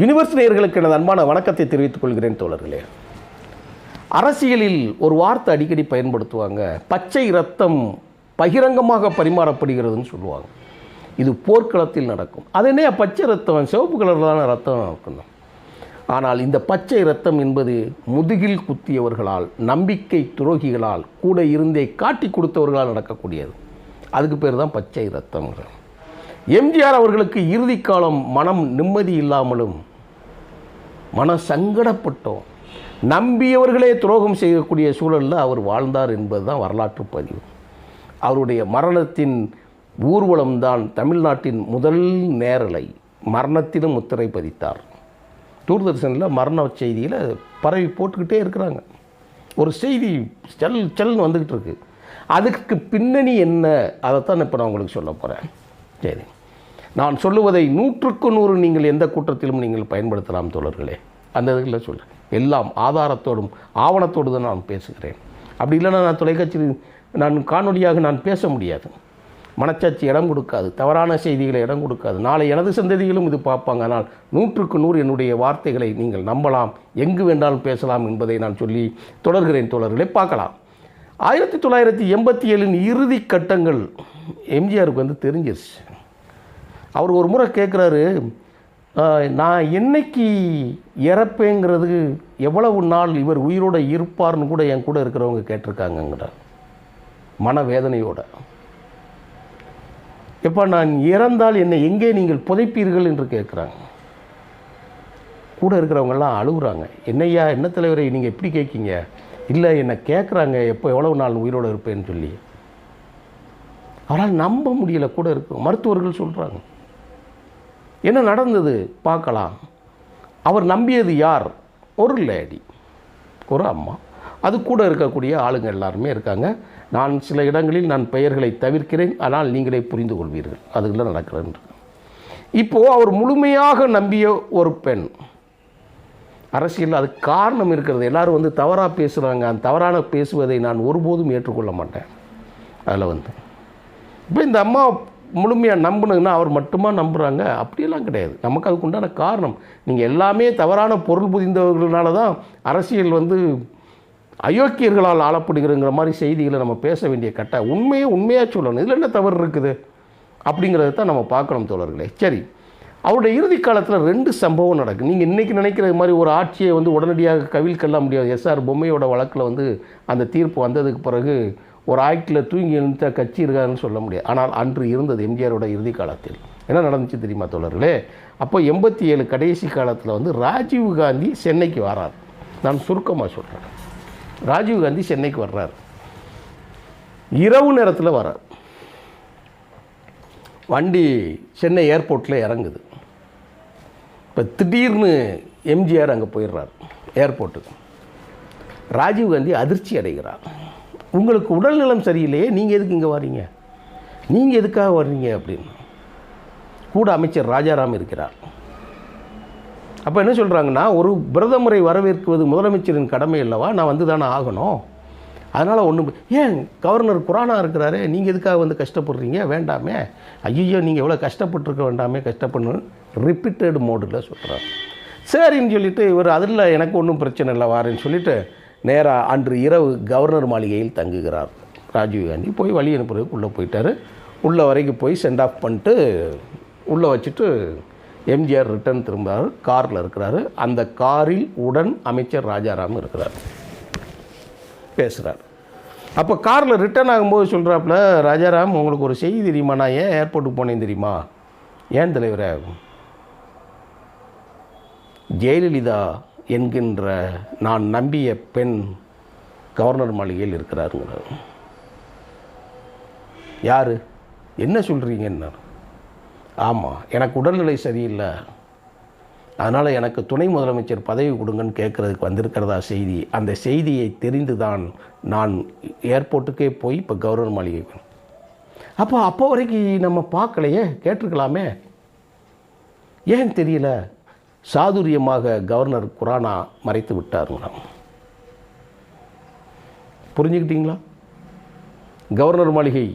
Universe நேயர்களுக்கு எனது அன்பான வணக்கத்தை தெரிவித்துக் கொள்கிறேன் தோழர்களே. அரசியலில் ஒரு வார்த்தை அடிக்கடி பயன்படுத்துவாங்க. பச்சை ரத்தம் பகிரங்கமாக பரிமாறப்படுகிறதுன்னு சொல்லுவாங்க. இது போர்க்களத்தில் நடக்கும். அது என்ன? பச்சை ரத்தம் சிவப்பு கலரிலான ரத்தம் இருக்கணும் ஆனால் இந்த பச்சை ரத்தம் என்பது முதுகில் குத்தியவர்களால் நம்பிக்கை துரோகிகளால் கூட இருந்தே காட்டி கொடுத்தவர்களால் நடக்கக்கூடியது. அதுக்கு பேர் தான் பச்சை ரத்தம்ங்கிறது எம்ஜிஆர் அவர்களுக்கு இறுதி காலம் மனம் நிம்மதி இல்லாமலும் மன சங்கடப்பட்டோம் நம்பியவர்களே துரோகம் செய்யக்கூடிய சூழலில் அவர் வாழ்ந்தார் என்பது தான் வரலாற்று பதிவு. அவருடைய மரணத்தின் ஊர்வலம்தான் தமிழ்நாட்டின் முதல் நேரலை மரணத்திலும் முத்திரை பதித்தார். தூர்தர்ஷனில் மரண செய்தியில் பரவி போட்டுக்கிட்டே இருக்கிறாங்க. ஒரு செய்தி செல் செல்னு வந்துக்கிட்டு இருக்கு. அதுக்கு பின்னணி என்ன? அதைத்தான் இப்போ நான் உங்களுக்கு சொல்ல போகிறேன் சரி. நான் சொல்லுவதை நூற்றுக்கு நூறு நீங்கள் எந்த கூட்டத்திலும் நீங்கள் பயன்படுத்தலாம் தோழர்களே. அந்த இதில் சொல்கிறேன் எல்லாம் ஆதாரத்தோடும் ஆவணத்தோடு தான் நான் பேசுகிறேன். அப்படி இல்லைன்னா நான் தொலைக்காட்சி நான் காணொலியாக நான் பேச முடியாது. மனச்சாட்சி இடம் கொடுக்காது தவறான செய்திகளை இடம் கொடுக்காது. நாளை எனது சந்ததிகளும் இது பார்ப்பாங்க. ஆனால் நூற்றுக்கு நூறு என்னுடைய வார்த்தைகளை நீங்கள் நம்பலாம். எங்கு வேண்டாலும் பேசலாம் என்பதை நான் சொல்லி தொடர்கிறேன் தொடர்களை பார்க்கலாம். ஆயிரத்தி தொள்ளாயிரத்தி எண்பத்தி ஏழின் இறுதி கட்டங்கள் எம்ஜிஆருக்கு வந்து தெரிஞ்சிருச்சு. அவர் ஒரு முறை கேட்குறாரு நான் என்னைக்கு இறப்பேங்கிறது எவ்வளவு நாள் இவர் உயிரோடு இருப்பார்னு கூட என் கூட இருக்கிறவங்க கேட்டிருக்காங்கங்கிற மனவேதனையோட. எப்போ நான் இறந்தால் என்னை எங்கே நீங்கள் புதைப்பீர்கள் என்று கேட்குறாங்க. கூட இருக்கிறவங்கெல்லாம் அழுகுறாங்க. என்னையா என்ன தலைவரை நீங்கள் எப்படி கேட்கீங்க? இல்லை என்னை கேட்குறாங்க எப்போ எவ்வளவு நாள் உயிரோடு இருப்பேன்னு சொல்லி. அவரால் நம்ப முடியல கூட இருக்கும் மருத்துவர்கள் சொல்கிறாங்க என்ன நடந்தது பார்க்கலாம். அவர் நம்பியது யார்? ஒரு லேடி ஒரு அம்மா. அது கூட இருக்கக்கூடிய ஆளுங்க எல்லாருமே இருக்காங்க. நான் சில இடங்களில் நான் பெயர்களை தவிர்க்கிறேன். ஆனால் நீங்களே புரிந்து கொள்வீர்கள். அதுகளில் நடக்கிறேன் இப்போது அவர் முழுமையாக நம்பிய ஒரு பெண். அரசியல் அது காரணம் இருக்கிறது. எல்லோரும் வந்து தவறாக பேசுகிறாங்க அந்த தவறான பேசுவதை நான் ஒருபோதும் ஏற்றுக்கொள்ள மாட்டேன். அதில் வந்து. இப்போ இந்த அம்மா முழுமையாக நம்பணுங்கன்னா அவர் மட்டுமா நம்புகிறாங்க அப்படியெல்லாம் கிடையாது. நமக்கு அதுக்கு உண்டான காரணம் நீங்கள் எல்லாமே தவறான பொருள் புதிந்தவர்களால தான் அரசியல் வந்து அயோக்கியர்களால் ஆளப்படுகிறங்கிற மாதிரி செய்திகளை நம்ம பேச வேண்டிய கட்ட உண்மையை உண்மையாக சொல்லணும். இதில் என்ன தவறு இருக்குது? அப்படிங்கிறத தான் நம்ம பார்க்கணும் தோழர்களே. சரி அவருடைய இறுதி காலத்தில் ரெண்டு சம்பவம் நடக்கும் நீங்கள் இன்றைக்கி நினைக்கிற மாதிரி ஒரு ஆட்சியை வந்து உடனடியாக கவிழ்க்கெல்லாம் முடியாது. எஸ்ஆர் பொம்மையோட வழக்கில் வந்து அந்த தீர்ப்பு வந்ததுக்கு பிறகு ஒரு ஆக்டில் தூங்கி எழுந்த கட்சி இருக்காதுன்னு சொல்ல முடியாது. ஆனால் அன்று இருந்தது எம்ஜிஆரோட இறுதி காலத்தில். என்ன நடந்துச்சு தெரியுமா தோழர்களே? அப்போ எண்பத்தி ஏழு கடைசி காலத்தில் வந்து ராஜீவ் காந்தி சென்னைக்கு வரார். நான் சுருக்கமாக சொல்கிறேன் ராஜீவ் காந்தி சென்னைக்கு வர்றார். இரவு நேரத்தில் வரார். வண்டி சென்னை ஏர்போர்ட்டில் இறங்குது. இப்போ திடீர்னு எம்ஜிஆர் அங்கே போயிடுறார். ஏர்போர்ட்டுக்கு ராஜீவ் காந்தி அதிர்ச்சி அடைகிறார். உங்களுக்கு உடல்நலம் சரியில்லையே நீங்கள் எதுக்கு இங்கே வர்றீங்க? நீங்கள் எதுக்காக வர்றீங்க அப்படின்னு. கூட அமைச்சர் ராஜாராம் இருக்கிறார். அப்போ என்ன சொல்கிறாங்கன்னா ஒரு பிரதமரை வரவேற்குவது முதலமைச்சரின் கடமை அல்லவா? நான் வந்து தானே ஆகணும். அதனால் ஒன்றும் ஏன் கவர்னர் குரானா இருக்கிறாரு நீங்கள் எதுக்காக வந்து கஷ்டப்படுறீங்க? வேண்டாமே. ஐயோ நீங்கள் எவ்வளோ கஷ்டப்பட்டுருக்க வேண்டாமே கஷ்டப்படணும் ரிப்பீட்டட் மோடில் சொல்கிறார் சரின்னு சொல்லிட்டு இவர் அதில் எனக்கு ஒன்றும் பிரச்சனை இல்லை வாரேன்னு சொல்லிட்டு நேராக அன்று இரவு கவர்னர் மாளிகையில் தங்குகிறார். ராஜீவ்காந்தி போய் வழி அனுப்புறதுக்கு உள்ளே போயிட்டார். உள்ளே வரைக்கும் போய் சென்ட் ஆஃப் பண்ணிட்டு உள்ளே வச்சுட்டு எம்ஜிஆர் ரிட்டர்ன் திரும்புகிறார் காரில் இருக்கிறாரு. அந்த காரில் உடன் அமைச்சர் ராஜாராம் இருக்கிறார். பேசுகிறார் அப்போ காரில் ரிட்டர்ன் ஆகும்போது சொல்கிறாப்புல ராஜாராம் உங்களுக்கு ஒரு செய்தி தெரியுமா? நான் ஏன் ஏர்போர்ட்டுக்கு போனேன் தெரியுமா? ஏன் தலைவரே? ஜெயலலிதா என்கின்ற நான் நம்பிய பெண் கவர்னர் மாளிகையில் இருக்கிறாருங்கிறார். யார்? என்ன சொல்கிறீங்கன்னா ஆமாம் எனக்கு உடல்நிலை சரியில்லை. அதனால் எனக்கு துணை முதலமைச்சர் பதவி கொடுங்கன்னு கேட்குறதுக்கு வந்திருக்கிறதா செய்தி. அந்த செய்தியை தெரிந்து தான் நான் ஏர்போர்ட்டுக்கே போய் இப்போ கவர்னர் மாளிகை அப்போ அப்போ வரைக்கும் நம்ம பார்க்கலையே? கேட்டிருக்கலாமே? ஏன் தெரியல? சாதுரியமாக கவர்னர் குரானா மறைத்து விட்டாருங்களாம் புரிஞ்சுக்கிட்டீங்களா? கவர்னர் மாளிகை.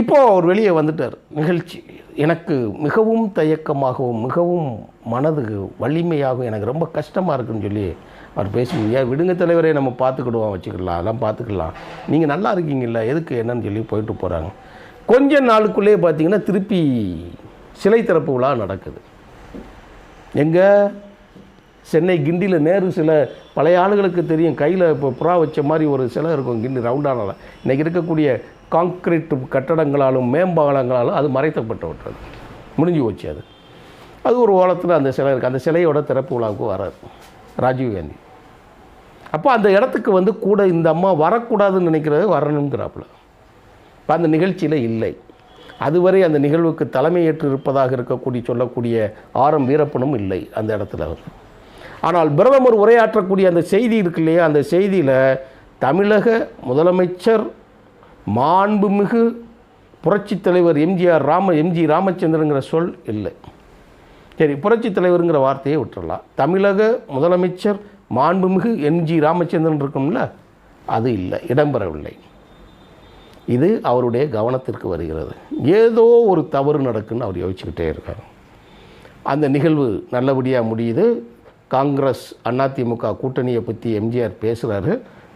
இப்போ அவர் வெளியே வந்துட்டார். நிகழ்ச்சி. எனக்கு மிகவும் தயக்கமாகவும் மிகவும் மனது வலிமையாகவும் எனக்கு ரொம்ப கஷ்டமாக இருக்குன்னு சொல்லி அவர் பேசுவீங்க ஏன் விடுங்க தலைவரே நம்ம பார்த்துக்கிடுவோம் வச்சுக்கலாம் அதெல்லாம் பார்த்துக்கலாம். நீங்கள் நல்லா இருக்கீங்களா எதுக்கு என்னன்னு சொல்லி போயிட்டு போகிறாங்க கொஞ்ச நாளுக்குள்ளேயே பார்த்தீங்கன்னா திருப்பி சிலை திறப்பு விழா நடக்குது. எங்கே? சென்னை கிண்டியில் நேரு சிலை பழைய ஆளுகளுக்கு தெரியும் கையில் இப்போ புறா வச்ச மாதிரி ஒரு சிலை இருக்கும் கிண்டி ரவுண்டானால் இன்றைக்கி இருக்கக்கூடிய காங்கிரீட் கட்டடங்களாலும் மேம்பாலங்களாலும் அது மறைத்தப்பட்டு விட்டது. முடிஞ்சு போச்சு அது. அது ஒரு ஓலத்தில் அந்த சிலை இருக்குது அந்த சிலையோட திறப்பு விழாவுக்கு வராது ராஜீவ்காந்தி அப்போ அந்த இடத்துக்கு வந்து கூட இந்த அம்மா வரக்கூடாதுன்னு நினைக்கிறது வரணுங்கிறாப்புல. இப்போ அந்த நிகழ்ச்சியில் இல்லை. அதுவரை அந்த நிகழ்வுக்கு தலைமையேற்று இருப்பதாக இருக்கக்கூடிய சொல்லக்கூடிய ஆரம் வீரப்பனும் இல்லை அந்த இடத்துல. ஆனால் பிரதமர் உரையாற்றக்கூடிய அந்த செய்தி இருக்கு இல்லையா? அந்த செய்தியில் தமிழக முதலமைச்சர் மாண்புமிகு புரட்சித் தலைவர் எம்ஜிஆர் ராம எம்ஜி ராமச்சந்திரங்கிற சொல் இல்லை. சரி புரட்சித் தலைவருங்கிற வார்த்தையை விட்டுறலாம். தமிழக முதலமைச்சர் மாண்புமிகு எம்ஜி ராமச்சந்திரன் இருக்கும்ல அது இல்லை இடம்பெறவில்லை. இது அவருடைய கவனத்திற்கு வருகிறது. ஏதோ ஒரு தவறு நடக்குன்னு அவர் யோசிச்சுக்கிட்டே இருக்கார். அந்த நிகழ்வு நல்லபடியாக முடியுது. காங்கிரஸ் அதிமுக கூட்டணியை பற்றி எம்ஜிஆர் பேசுகிறாரு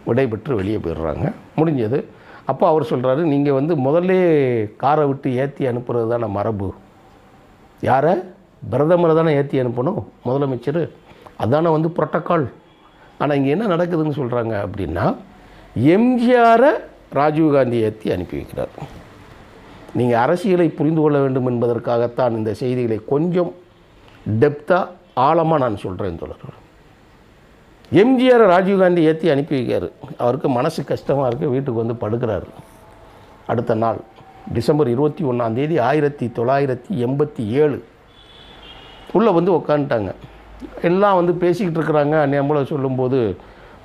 விடைபெற்று வெளியே போயிடுறாங்க. முடிஞ்சது. அப்போ அவர் சொல்கிறாரு நீங்கள் வந்து முதல்ல காரை விட்டு ஏற்றி அனுப்புறது தானே மரபு. யாரை? பிரதமரை தானே ஏற்றி அனுப்பணும். முதலமைச்சர். அதானே வந்து புரோட்டோக்கால். ஆனால் இங்கே என்ன நடக்குதுன்னு சொல்கிறாங்க அப்படின்னா எம்ஜிஆரை ராஜீவ்காந்தி ஏற்றி அனுப்பி வைக்கிறார். நீங்கள் அரசியலை புரிந்து கொள்ள வேண்டும் என்பதற்காகத்தான் இந்த செய்திகளை கொஞ்சம் டெப்த்தாக ஆழமாக நான் சொல்கிறேன் தொடர் எம்ஜிஆர் ராஜீவ்காந்தி ஏற்றி அனுப்பி வைக்கார் அவருக்கு மனசு கஷ்டமாக இருக்குது வீட்டுக்கு வந்து படுக்கிறாரு. அடுத்த நாள் டிசம்பர் இருபத்தி ஒன்றாம் தேதி ஆயிரத்தி தொள்ளாயிரத்தி எண்பத்தி ஏழு உள்ளே வந்து உக்காந்துட்டாங்க. எல்லாம் வந்து பேசிக்கிட்டு இருக்கிறாங்க. நம்மள சொல்லும்போது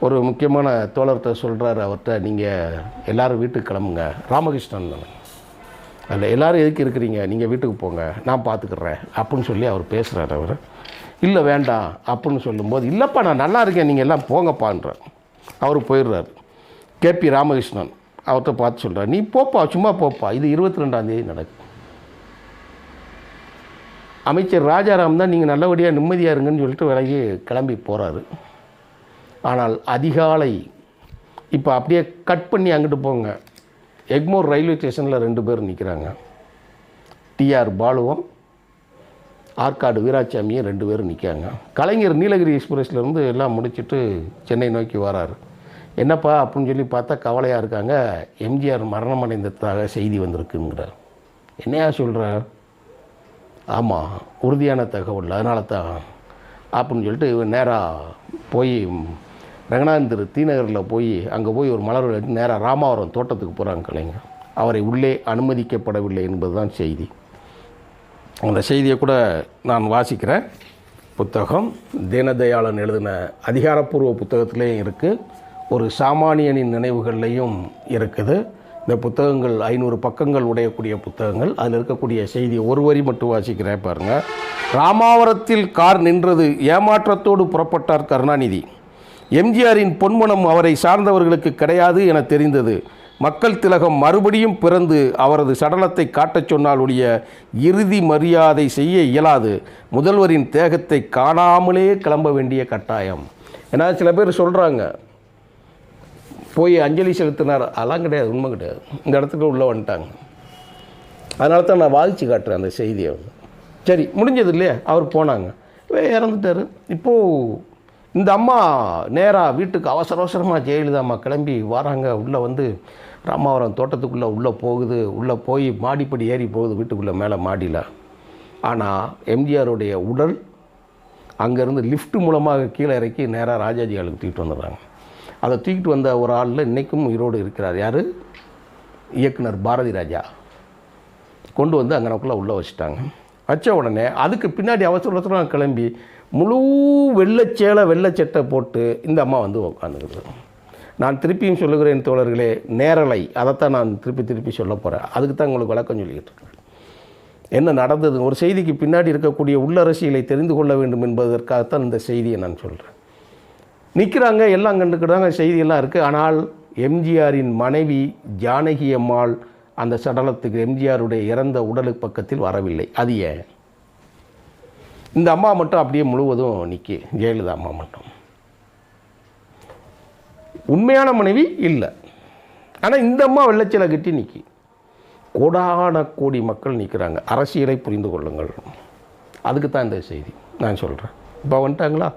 ஒரு முக்கியமான தோழர்கிட்ட சொல்கிறாரு அவர்கிட்ட நீங்கள் எல்லாரும் வீட்டுக்கு கிளம்புங்க. ராமகிருஷ்ணன் தானே. அதில் எல்லோரும் எதுக்கு இருக்கிறீங்க? நீங்கள் வீட்டுக்கு போங்க. நான் பார்த்துக்குறேன் அப்படின்னு சொல்லி அவர் பேசுகிறார் அவர். இல்லை வேண்டாம். அப்படின்னு சொல்லும்போது இல்லைப்பா நான் நல்லா இருக்கேன். நீங்கள் எல்லாம் போங்கப்பான்றார் அவர் போயிடுறாரு. கேபி ராமகிருஷ்ணன் அவர்கிட்ட பார்த்து சொல்கிறார் நீ போப்பா சும்மா போப்பா. இது இருபத்தி ரெண்டாந்தேதி நடக்கும் அமைச்சர் ராஜாராம் தான் நீங்கள் நல்லபடியாக நிம்மதியாக இருங்கன்னு சொல்லிட்டு விலகி கிளம்பி போகிறாரு ஆனால் அதிகாலை இப்போ அப்படியே கட் பண்ணி அங்கிட்டு போங்க. எக்மோர் ரயில்வே ஸ்டேஷனில் ரெண்டு பேர் நிற்கிறாங்க டிஆர் பாலுவும் ஆற்காடு வீராசாமியும் ரெண்டு பேரும் நிற்காங்க கலைஞர் நீலகிரி எக்ஸ்பிரஸ்லேருந்து எல்லாம் முடிச்சுட்டு சென்னை நோக்கி வராரு. என்னப்பா அப்படின்னு சொல்லி பார்த்தா கவலையாக இருக்காங்க. எம்ஜிஆர் மரணம் அடைந்ததாக செய்தி வந்திருக்குங்கிறார். என்னையா சொல்கிறார் ஆமாம் உறுதியான தகவல் அதனால தான் அப்படின்னு சொல்லிட்டு நேராக போய் ரங்கநாதன் திரு தீநகரில் போய் அங்கே போய் ஒரு மலர் நேராக ராமாவரம் தோட்டத்துக்கு போகிறாங்க கலைஞர். அவரை உள்ளே அனுமதிக்கப்படவில்லை என்பதுதான் செய்தி. அந்த செய்தியை கூட நான் வாசிக்கிறேன் புத்தகம் தீனதயாளன் எழுதின அதிகாரப்பூர்வ புத்தகத்திலையும் இருக்குது ஒரு சாமானியனின் நினைவுகள்லையும் இருக்குது. இந்த புத்தகங்கள் ஐநூறு பக்கங்கள் உடையக்கூடிய புத்தகங்கள். அதில் இருக்கக்கூடிய செய்தி ஒரு வரி மட்டும் வாசிக்கிறேன் பாருங்கள் ராமாவரத்தில் கார் நின்றது ஏமாற்றத்தோடு புறப்பட்டார் கருணாநிதி. எம்ஜிஆரின் பொன்மனம் அவரை சார்ந்தவர்களுக்கு கிடையாது என தெரிந்தது. மக்கள் திலகம் மறுபடியும் பிறந்து அவரது சடலத்தை காட்டச் சொன்னால் ஒழிய இறுதி மரியாதை செய்ய இயலாது. முதல்வரின் தேகத்தை காணாமலே கிளம்ப வேண்டிய கட்டாயம். ஏன்னா சில பேர் சொல்கிறாங்க போய் அஞ்சலி செலுத்தினார். அதெல்லாம் கிடையாது உண்மை கிடையாது. இந்த இடத்துக்கு உள்ளே வந்துட்டாங்க. அதனால தான் நான் வாதிச்சு காட்டுறேன் அந்த செய்தியை. சரி முடிஞ்சது இல்லையா? அவர் போனாங்க. இறந்துட்டார். இப்போது இந்த அம்மா நேராக வீட்டுக்கு அவசர அவசரமாக ஜெயலலிதா அம்மா கிளம்பி வராங்க. உள்ளே வந்து ராமாவரம் தோட்டத்துக்குள்ளே உள்ளே போகுது. உள்ளே போய் மாடிப்படி ஏறி போகுது வீட்டுக்குள்ளே மேலே மாடியில். ஆனால் எம்ஜிஆருடைய உடல் அங்கேருந்து லிஃப்ட் மூலமாக கீழே இறக்கி நேராக ராஜாஜி ஆளுக்கு தூக்கிட்டு வந்துடுறாங்க. அதை தூக்கிட்டு வந்த ஒரு ஆளில் இன்றைக்கும் உயிரோடு இருக்கிறார். யார்? இயக்குனர் பாரதி ராஜா. கொண்டு வந்து அங்கனக்குள்ளே உள்ளே வச்சுட்டாங்க. வச்ச உடனே அதுக்கு பின்னாடி அவசர அவசரம் கிளம்பி முழு வெள்ளைச்சேலை வெள்ளைச்சட்டை போட்டு இந்த அம்மா வந்து உட்காந்துக்குது நான் திருப்பியும் சொல்லுகிறேன் தோழர்களே நேரலை. அதைத்தான் நான் திருப்பி திருப்பி சொல்ல போகிறேன் அதுக்கு தான் உங்களுக்கு விளக்கம் சொல்லிக்கிட்டு இருக்கேன். என்ன நடந்தது? ஒரு செய்திக்கு பின்னாடி இருக்கக்கூடிய உள்ளரசியலை தெரிந்து கொள்ள வேண்டும் என்பதற்காகத்தான் இந்த செய்தியை நான் சொல்கிறேன் நிற்கிறாங்க எல்லாம் கண்டுக்கிறாங்க செய்தியெல்லாம் இருக்குது ஆனால் எம்ஜிஆரின் மனைவி ஜானகி அம்மாள் அந்த சடலத்துக்கு எம்ஜிஆருடைய இறந்த உடலுக்கு பக்கத்தில் வரவில்லை. அது ஏன்? இந்த அம்மா மட்டும் அப்படியே முழுவதும் நிற்கி ஜெயலலிதா அம்மா மட்டும். உண்மையான மனைவி இல்லை. ஆனால் இந்த அம்மா வெள்ளச்சில கட்டி நிற்கி கோடான கோடி மக்கள் நிற்கிறாங்க அரசியலை புரிந்து கொள்ளுங்கள். அதுக்கு தான் இந்த செய்தி. நான் சொல்கிறேன் இப்போ வந்துட்டாங்களா?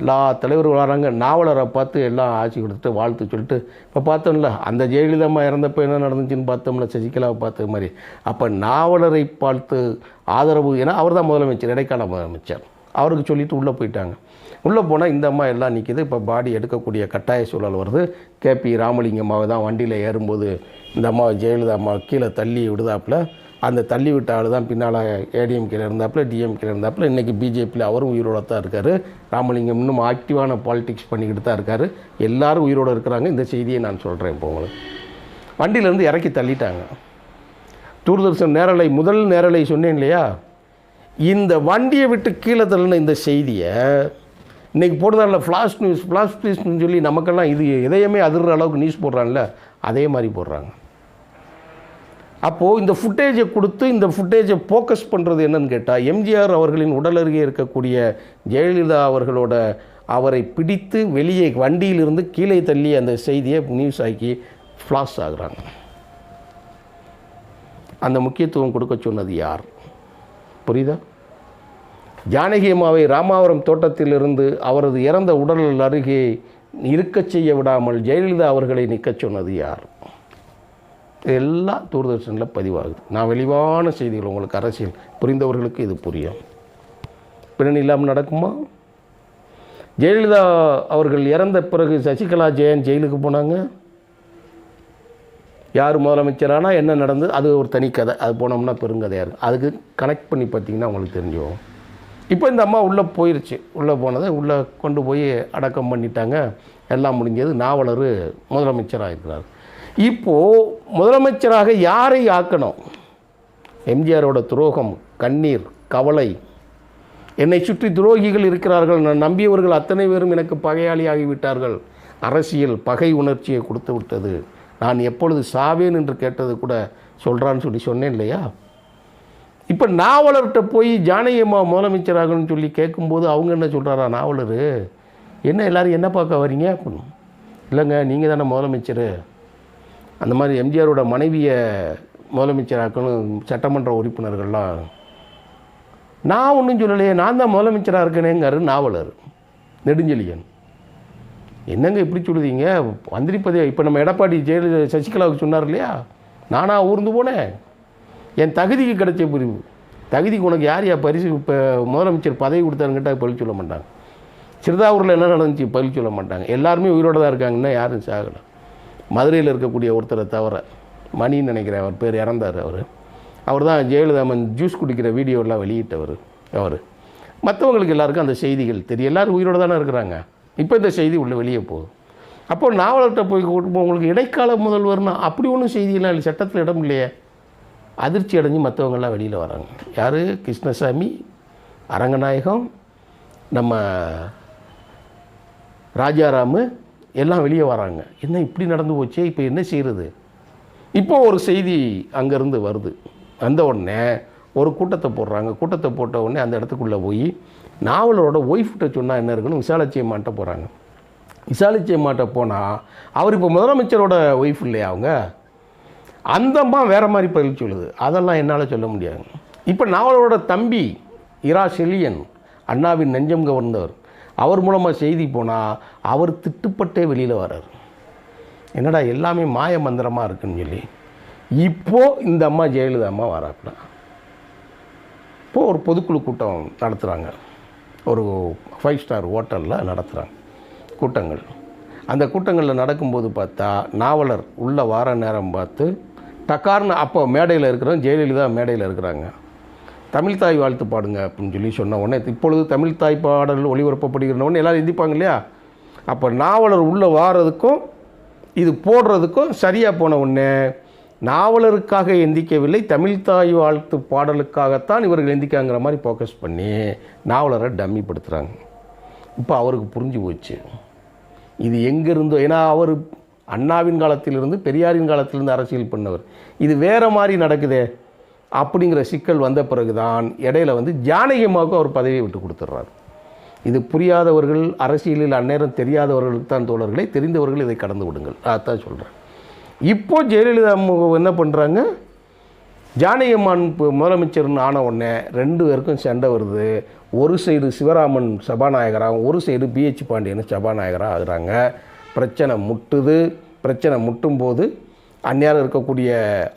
எல்லா தலைவர்கள் வராங்க. நாவலரை பார்த்து எல்லாம் ஆட்சி கொடுத்துட்டு வாழ்த்து சொல்லிட்டு இப்போ பார்த்தோம்ல அந்த ஜெயலலிதாம்மா இறந்தப்போ என்ன நடந்துச்சுன்னு பார்த்தோம்ல சசிகலாவை பார்த்த மாதிரி. அப்போ நாவலரை பார்த்து ஆதரவு ஏன்னா அவர் தான் முதலமைச்சர் இடைக்கால முதலமைச்சர். அவருக்கு சொல்லிட்டு உள்ளே போயிட்டாங்க. உள்ளே போனால் இந்த அம்மா எல்லாம் நிற்கிது இப்போ பாடி எடுக்கக்கூடிய கட்டாய சூழல் வருது. கேபி ராமலிங்கம்மாவை தான் வண்டியில் ஏறும்போது இந்த அம்மா ஜெயலலிதா அம்மா கீழே தள்ளி விடுதாப்புல. அந்த தள்ளி விட்ட ஆள் தான் பின்னால் ஏடிஎம்கேல இருந்தாப்புல டிஎம்கேல இருந்தாப்புல. இன்றைக்கி பிஜேபியில் அவரும் உயிரோட தான் இருக்கார். ராமலிங்கம் இன்னும் ஆக்டிவான பாலிடிக்ஸ் பண்ணிக்கிட்டு தான் இருக்கார். எல்லாரும் உயிரோடு இருக்கிறாங்க. இந்த செய்தியை நான் சொல்கிறேன் இப்போ உங்களுக்கு. வண்டியிலேருந்து இறக்கி தள்ளிட்டாங்க. தூர்தர்ஷன் நேரலை முதல் நேரலை சொன்னேன் இல்லையா? இந்த வண்டியை விட்டு கீழே தள்ளின இந்த செய்தியை இன்றைக்கி போடுறதால ஃப்ளாஷ் நியூஸ் ஃப்ளாஷ் நியூஸ்னு சொல்லி நமக்கெல்லாம் இது இதயமே அதிர்ற அளவுக்கு நியூஸ் போடுறாங்கல்ல அதே மாதிரி போடுறாங்க. அப்போது இந்த ஃபுட்டேஜை கொடுத்து இந்த ஃபுட்டேஜை ஃபோக்கஸ் பண்ணுறது என்னன்னு கேட்டால் எம்ஜிஆர் அவர்களின் உடல் அருகே இருக்கக்கூடிய ஜெயலலிதா அவர்களோட அவரை பிடித்து வெளியே வண்டியிலிருந்து கீழே தள்ளி அந்த செய்தியை நியூஸ் ஆக்கி ஃப்ளாஷ் ஆகுறாங்க. அந்த முக்கியத்துவம் கொடுக்க சொன்னது யார்? புரியுதா? ஜானகி அம்மாவை ராமாவரம் தோட்டத்திலிருந்து அவரது இறந்த உடல் அருகே இருக்கச் செய்ய விடாமல் ஜெயலலிதா அவர்களை நிற்கச் சொன்னது யார்? எல்லாம் தூர்தர்ஷனில் பதிவாகுது. நான் வெளிவான செய்திகள் உங்களுக்கு அரசியல் புரிந்தவர்களுக்கு இது புரியும். பின்னணி இல்லாமல் நடக்குமா? ஜெயலலிதா அவர்கள் இறந்த பிறகு சசிகலா ஜெயன் ஜெயிலுக்கு போனாங்க. யார் முதலமைச்சரானா என்ன நடந்தது? அது ஒரு தனி கதை. அது போனோம்னா பெருங்கதையாக இருக்குது அதுக்கு கனெக்ட் பண்ணி பார்த்தீங்கன்னா உங்களுக்கு தெரிஞ்சுவோம் இப்போ இந்த அம்மா உள்ளே போயிடுச்சு உள்ளே போனதை உள்ளே கொண்டு போய் அடக்கம் பண்ணிட்டாங்க. எல்லாம் முடிஞ்சது. நாவலர் முதலமைச்சராக இருக்கிறார் இப்போது முதலமைச்சராக யாரை ஆக்கணும்? எம்ஜிஆரோட துரோகம் கண்ணீர் கவலை. என்னை சுற்றி துரோகிகள் இருக்கிறார்கள். நான் நம்பியவர்கள் அத்தனை பேரும் எனக்கு பகையாளி ஆகிவிட்டார்கள் அரசியல் பகை உணர்ச்சியை கொடுத்து விட்டது. நான் எப்பொழுது சாவேன் என்று கேட்டது கூட சொல்கிறான்னு சொல்லி சொன்னேன் இல்லையா? இப்போ நாவலர்கிட்ட போய் ஜானகி அம்மா முதலமைச்சராகணும்னு சொல்லி கேட்கும்போது அவங்க என்ன சொல்கிறாரா நாவலர்? என்ன எல்லோரும் என்ன பார்க்க வரீங்க? அப்படின்னு இல்லைங்க நீங்கள் தானே முதலமைச்சர். அந்த மாதிரி எம்ஜிஆரோட மனைவியை முதலமைச்சராக்கணும் சட்டமன்ற உறுப்பினர்கள்லாம் நான் ஒன்றும் சொல்லலையே நான் தான் முதலமைச்சராக இருக்கேனேங்காரு நாவலர் நெடுஞ்செழியன். என்னங்க இப்படி சொல்லுதீங்க மந்திரி பதவி இப்போ நம்ம எடப்பாடி ஜெயலலிதா சசிகலாவுக்கு சொன்னார் இல்லையா? நானாக ஊர்ந்து போனேன். என் தகுதிக்கு கிடைச்ச பிரிவு. தகுதிக்கு உனக்கு யார் யார் பரிசு இப்போ முதலமைச்சர் பதவி கொடுத்தாருங்கிட்ட பதில் சொல்ல மாட்டாங்க. சிறுதாவூரில் என்ன நடந்துச்சு பதில் சொல்ல மாட்டாங்க. எல்லாருமே உயிரோடு தான் இருக்காங்கன்னா யாரும் சாகலை. மதுரையில் இருக்கக்கூடிய ஒருத்தரை தவிர மணின்னு நினைக்கிறேன் அவர் பேர் இறந்தார் அவர். அவர் தான் ஜெயலலிதா ஜூஸ் குடிக்கிற வீடியோலாம் வெளியிட்டவர் அவர். மற்றவங்களுக்கு எல்லாருக்கும் அந்த செய்திகள் தெரியும். எல்லாரும் உயிரோடு தானே இருக்கிறாங்க. இப்போ இந்த செய்தி உள்ளே வெளியே போகுது அப்போ நாவலர்கிட்ட போய் கூட்டு உங்களுக்கு இடைக்கால முதல்வர்னா அப்படி ஒன்றும் செய்தியெல்லாம் இல்லை சட்டத்தில் இடம் இல்லையே. அதிர்ச்சி அடைஞ்சு மற்றவங்கள்லாம் வெளியில் வராங்க. யார்? கிருஷ்ணசாமி அரங்கநாயகம் நம்ம ராஜாராமு எல்லாம் வெளியே வராங்க. என்ன இப்படி நடந்து போச்சே? இப்போ என்ன செய்கிறது இப்போ ஒரு செய்தி அங்கேருந்து வருது. வந்த உடனே ஒரு கூட்டத்தை போடுறாங்க. கூட்டத்தை போட்ட உடனே அந்த இடத்துக்குள்ளே போய் நாவலரோட ஒய்ஃப்கிட்ட சொன்னால் என்ன இருக்குன்னு விசாலட்சியம்மாட்ட போகிறாங்க விசாலட்சியம்மாட்ட போனால் அவர் இப்போ முதலமைச்சரோட ஒய்ஃப் இல்லையா அவங்க? அந்தம்மா வேறு மாதிரி பதில் சொல்லுது. அதெல்லாம் என்னால் சொல்ல முடியாது. இப்போ நாவலரோட தம்பி இரா செலியன் அண்ணாவின் நெஞ்சம் கவர்ந்தவர். அவர் மூலமாக செய்தி போனால் அவர் திட்டுப்பட்டே வெளியில் வர்றார். என்னடா எல்லாமே மாய மந்திரமாக இருக்குன்னு சொல்லி. இப்போது இந்த அம்மா ஜெயலலிதா அம்மா வராப்புல. இப்போது ஒரு பொதுக்குழு கூட்டம் நடத்துகிறாங்க ஒரு ஃபைவ் ஸ்டார் ஹோட்டலில் நடத்துகிறாங்க கூட்டங்கள். அந்த கூட்டங்களில் நடக்கும்போது பார்த்தா நாவலர் உள்ள வார நேரம் பார்த்து டக்கார்னு அப்போ மேடையில் இருக்கிறோம் ஜெயலலிதா மேடையில் இருக்கிறாங்க. தமிழ் தாய் வாழ்த்து பாடுங்க அப்படின்னு சொல்லி சொன்ன உடனே இப்பொழுது தமிழ் தாய் பாடல் ஒளிபரப்பப்படுகிற உடனே எல்லோரும் எந்திப்பாங்க இல்லையா? அப்போ நாவலர் உள்ளே வாரதுக்கும் இது போடுறதுக்கும் சரியாக போன உடனே நாவலருக்காக எந்திக்கவில்லை தமிழ் தாய் வாழ்த்து பாடலுக்காகத்தான் இவர்கள் எந்திக்காங்கிற மாதிரி ஃபோக்கஸ் பண்ணி நாவலரை டம்மிப்படுத்துகிறாங்க இப்போ அவருக்கு புரிஞ்சு போச்சு. இது எங்கேருந்தோ ஏன்னா அவர் அண்ணாவின் காலத்திலிருந்து பெரியாரின் காலத்திலிருந்து அரசியல் பண்ணவர். இது வேறு மாதிரி நடக்குதே. அப்படிங்கிற சிக்கல் வந்த பிறகுதான் இடையில வந்து ஜானகியம்மாவுக்கு அவர் பதவியை விட்டு கொடுத்துட்றாரு இது புரியாதவர்கள் அரசியலில் அந்நேரம் தெரியாதவர்களுக்கு தான் தோழர்களை தெரிந்தவர்கள் இதை கடந்து விடுங்கள். அதான் சொல்கிறேன் இப்போ ஜெயலலிதா என்ன பண்ணுறாங்க ஜானகியம்மான் முதலமைச்சர்னு ஆன உடனே ரெண்டு பேருக்கும் சண்டை வருது. ஒரு சைடு சிவராமன் சபாநாயகராகவும் ஒரு சைடு பிஹெச் பாண்டியன் சபாநாயகராக ஆகுறாங்க. பிரச்சனை முட்டுது. பிரச்சனை முட்டும் போது அந்நேரம் இருக்கக்கூடிய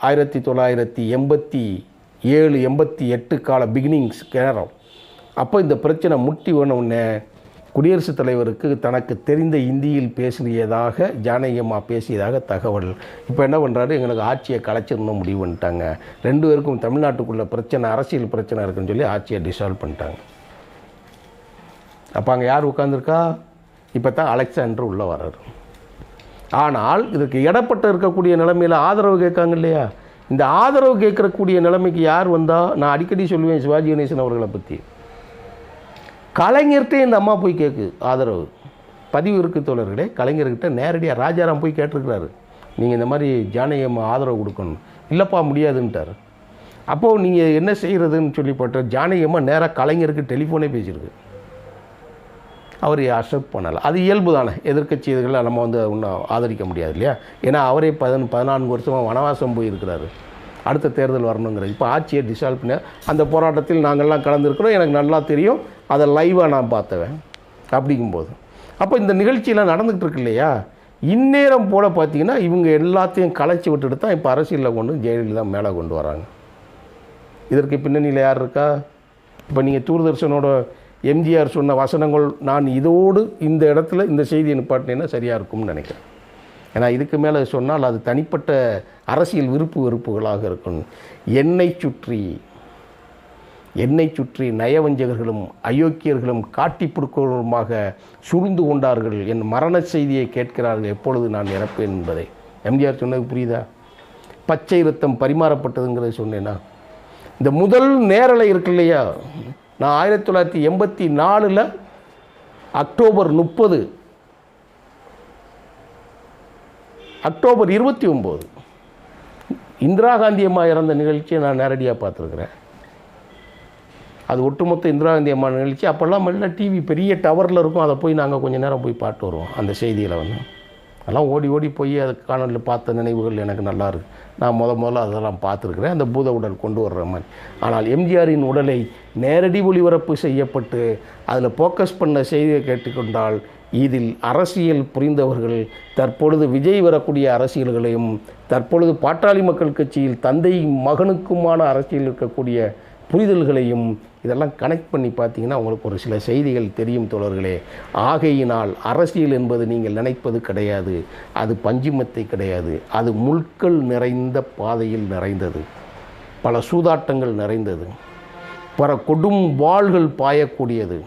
ஆயிரத்தி தொள்ளாயிரத்தி எண்பத்தி ஏழு எண்பத்தி எட்டு கால பிகினிங்ஸ் நேரம். அப்போ இந்த பிரச்சனை முட்டி வேணும் உடனே குடியரசுத் தலைவருக்கு தனக்கு தெரிந்த இந்தியில் பேசியதாக ஜானகியம்மா பேசியதாக தகவல். இப்போ என்ன பண்ணுறாரு எங்களுக்கு ஆட்சியை கலைச்சிடணும் முடிவு பண்ணிட்டாங்க. ரெண்டு பேருக்கும் தமிழ்நாட்டுக்குள்ளே பிரச்சனை அரசியல் பிரச்சனை இருக்குன்னு சொல்லி ஆட்சியை டிசால்வ் பண்ணிட்டாங்க. அப்போ அங்கே யார் உட்காந்துருக்கா இப்போ தான் அலெக்சாண்டர் உள்ளே வர்றாரு. ஆனால் இதற்கு இடப்பட்டு இருக்கக்கூடிய நிலைமையில் ஆதரவு கேட்காங்க இல்லையா? இந்த ஆதரவு கேட்கக்கூடிய நிலைமைக்கு யார் வந்தால் நான் அடிக்கடி சொல்லுவேன் சிவாஜி கணேசன் அவர்களை பற்றி கலைஞர்கிட்டே இந்த அம்மா போய் கேட்கு ஆதரவு. பதிவு இருக்கு தோழர்களே கலைஞர்கிட்ட நேரடியாக ராஜாராம் போய் கேட்டிருக்கிறாரு. நீங்கள் இந்த மாதிரி ஜானகி அம்மா ஆதரவு கொடுக்கணும். இல்லைப்பா முடியாதுன்ட்டார். அப்போது நீங்கள் என்ன செய்கிறதுன்னு சொல்லிப்பட்ட ஜானகி அம்மா நேராக கலைஞருக்கு டெலிஃபோனே பேசியிருக்கு. அவர் அக்செப்ட் பண்ணலை. அது இயல்பு தானே எதிர்க்கட்சி இதுகளை நம்ம வந்து இன்னும் ஆதரிக்க முடியாது இல்லையா? ஏன்னா அவரே பதின பதினான்கு வருஷமாக வனவாசம் போயிருக்கிறாரு. அடுத்த தேர்தல் வரணுங்கிறது இப்போ ஆட்சியை டிசால்வ் பண்ண அந்த போராட்டத்தில் நாங்கள்லாம் கலந்துருக்கிறோம். எனக்கு நல்லா தெரியும். அதை லைவாக நான் பார்த்தவன் அப்படிங்கும்போது. அப்போ இந்த நிகழ்ச்சியெல்லாம் நடந்துகிட்டு இருக்கு இல்லையா? இந்நேரம் போல் பார்த்தீங்கன்னா இவங்க எல்லாத்தையும் கலைச்சி விட்டுட்டு தான் இப்போ அரசியலில் கொண்டு ஜெயலலிதா மேலே கொண்டு வராங்க. இதற்கு பின்னணியில் யார் இருக்கா? இப்போ நீங்கள் தூர்தர்ஷனோட எம்ஜிஆர் சொன்ன வசனங்கள் நான் இதோடு இந்த இடத்துல இந்த செய்தியை நிப்பாட்டினேன்னா சரியாக இருக்கும்னு நினைக்கிறேன். ஏன்னா இதுக்கு மேலே சொன்னால் அது தனிப்பட்ட அரசியல் விருப்பு வெறுப்புகளாக இருக்கும். என்னை சுற்றி என்னை சுற்றி நயவஞ்சகர்களும் அயோக்கியர்களும் காட்டி கொடுக்கிறவருமாக சுருந்து கொண்டார்கள். என் மரண செய்தியை கேட்கிறார்கள். எப்பொழுது நான் இறப்பேன் என்பதை. எம்ஜிஆர் சொன்னது புரியுதா? பச்சை ரத்தம் பரிமாறப்பட்டதுங்கிறத சொன்னேன்னா இந்த முதல் நேரலை இருக்கு இல்லையா? நான் ஆயிரத்தி தொள்ளாயிரத்தி எண்பத்தி நாலில் அக்டோபர் முப்பது அக்டோபர் இருபத்தி ஒம்பது. இந்திரா காந்தி அம்மா இறந்த நிகழ்ச்சியை நான் நேரடியாக பார்த்துருக்குறேன். அது ஒட்டுமொத்த இந்திரா காந்தி அம்மா நிகழ்ச்சி. அப்போல்லாம் மெல்ல டிவி பெரிய டவரில் இருக்கும். அதை போய் நாங்கள் கொஞ்சம் நேரம் போய் பாட்டு வருவோம். அந்த செய்தியில் வந்து. அதெல்லாம் ஓடி ஓடி போய் அது காணொலியில் பார்த்த நினைவுகள் எனக்கு நல்லா இருக்குது நான் முத முதல்ல அதெல்லாம் பார்த்துருக்குறேன். அந்த பூத உடல் கொண்டு வர்ற மாதிரி. ஆனால் எம்ஜிஆரின் உடலை நேரடி ஒளிபரப்பு செய்யப்பட்டு அதில் ஃபோக்கஸ் பண்ண செய்தியை கேட்டுக்கொண்டால் இதில் அரசியல் புரிந்தவர்கள் தற்பொழுது விஜய் வரக்கூடிய அரசியல்களையும் தற்பொழுது பாட்டாளி மக்கள் கட்சியில் தந்தை மகனுக்குமான அரசியல் இருக்கக்கூடிய புரிதல்களையும் இதெல்லாம் கனெக்ட் பண்ணி பார்த்தீங்கன்னா உங்களுக்கு ஒரு சில செய்திகள் தெரியும் தோழர்களே. ஆகையினால் அரசியல் என்பது நீங்கள் நினைப்பது கிடையாது. அது பஞ்சுமத்தை கிடையாது. அது முட்கள் நிறைந்த பாதையில் நிறைந்தது. பல சூதாட்டங்கள் நிறைந்தது. பல கொடும் வாள்கள் பாயக்கூடியது.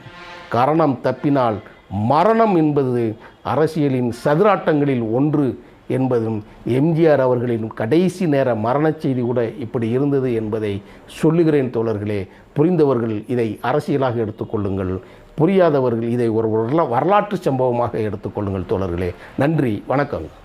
கரணம் தப்பினால் மரணம் என்பது அரசியலின் சதுராட்டங்களில் ஒன்று. என்பதும் எம்ஜிஆர் அவர்களின் கடைசி நேர மரணச் செய்தி கூட இப்படி இருந்தது என்பதை சொல்லுகிறேன் தோழர்களே. புரிந்தவர்கள் இதை அரசியலாக எடுத்துக்கொள்ளுங்கள் புரியாதவர்கள் இதை ஒரு வரலாற்று சம்பவமாக எடுத்துக்கொள்ளுங்கள் தோழர்களே. நன்றி வணக்கம்.